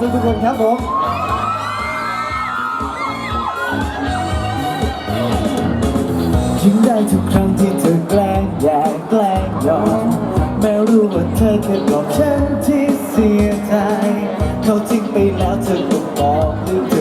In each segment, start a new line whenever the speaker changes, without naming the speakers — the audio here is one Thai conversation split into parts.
ทุกทุกคนครับผมยิ้มได้ทุกครั้งที่เธอแกล้งแย่แกล้งยอมแม้รู้ว่าเธอเคยบอกฉันที่เสียใจ เขาทิ้งไปแล้วเธอก็บอกหรือ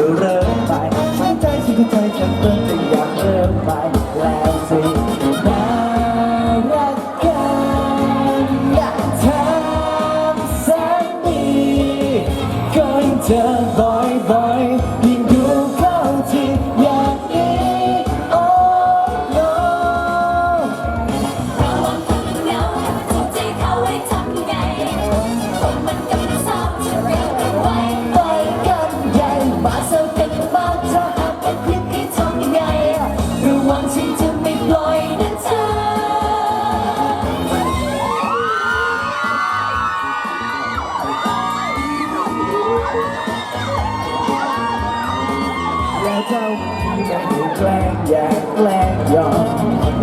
เท่านี้
มันถูก
แกล้งแย่แกล้งยอก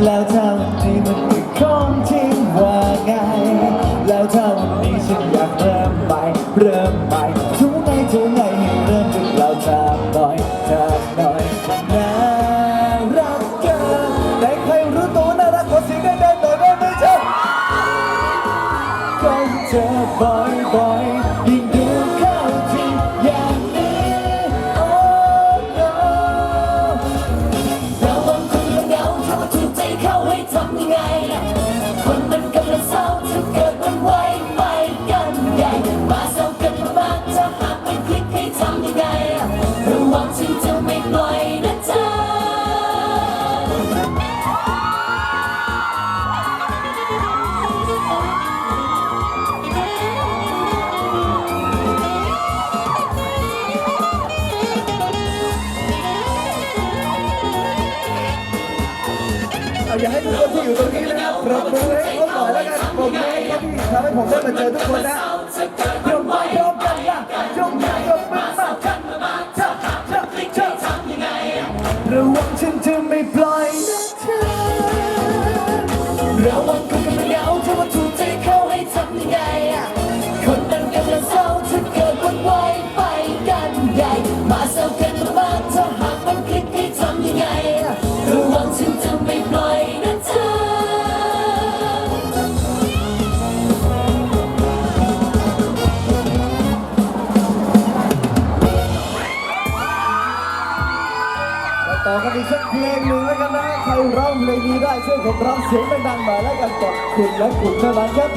แล้วเท่านี้มันคือของจริงว่าไง แล้วเท่านี้ฉันอยากเริ่มใหม่เริ่มใหม่ทุกไงทุกไงให้เริ่มจากเราทำหน่อยทำหน่อยน่ารักเกินแต่ใครรู้ตัวน่ารักกว่าสิ่งใดๆหน่อยได้ไหมจ๊ะก็เจอบ่อยๆยิ่งดู เอา
อย่า
ให้ทุกคนที่อยู่ตรงนี้นะครับปรบมือให้เขาหน่อยแล้วกันปรบมือให้เขาที่ทำให้ผมได้มาเจอทุกคนนะ เพลงหนึ่งแล้วกันนะใครร้องเพลงนี้ได้ช่วยผมร้องเสียงดังๆหน่อยแล้วกันกับคุณและคุณเท่านั้นครับ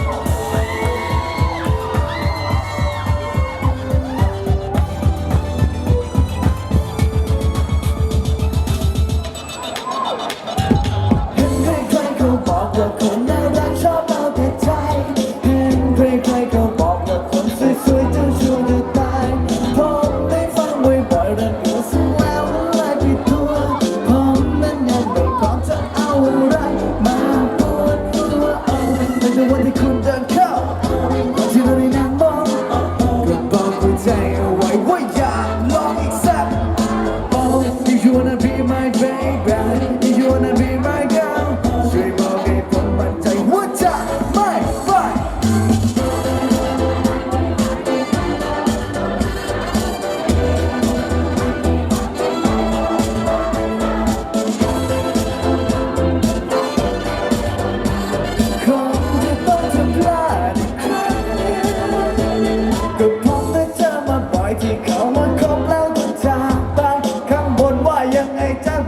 ในวันที่คุณ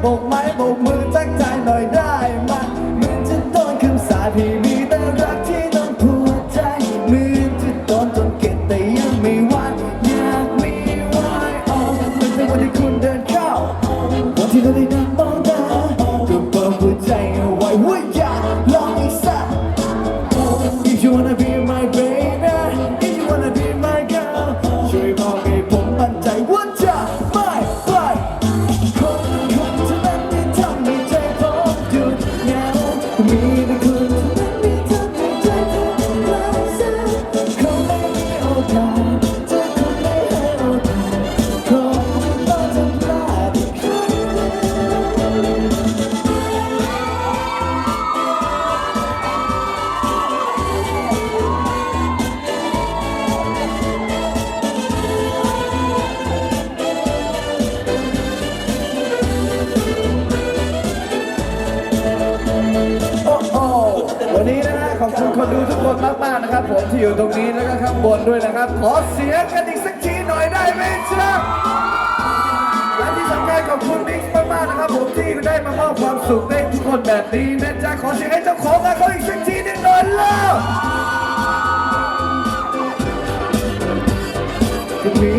โบกไม้โบกมือทักทายหน่อยได้ไหมเหมือนจะโดนคำสาปที่มีแต่รักที่ต้องปวดใจเหมือนจะโดนจนเก็บแต่ยังไม่หวานอยากมีไว้ออกมันเป็นวันที่คุณเดินเข้าวันที่เราได้นั่งมองตาก็เปิดหัวใจเอาไว้ว่าอยากลองอีกสัก If you wanna be me. คนดูทุกคนมากๆนะครับ ผมที่อยู่ตรงนี้แล้วก็ข้างบนด้วยนะครับ ขอเสียงกันอีกสักทีหน่อยได้ไหมจ๊ะและที่สำคัญขอบคุณมิกซ์มากๆนะครับผมที่ได้มามอบความสุขให้ทุกคนแบบนี้นะจ๊ะขอเสียงให้เจ้าของงานเขาอีกสักทีหนึ่งหน่อยแล้วก็มีแต่คนที่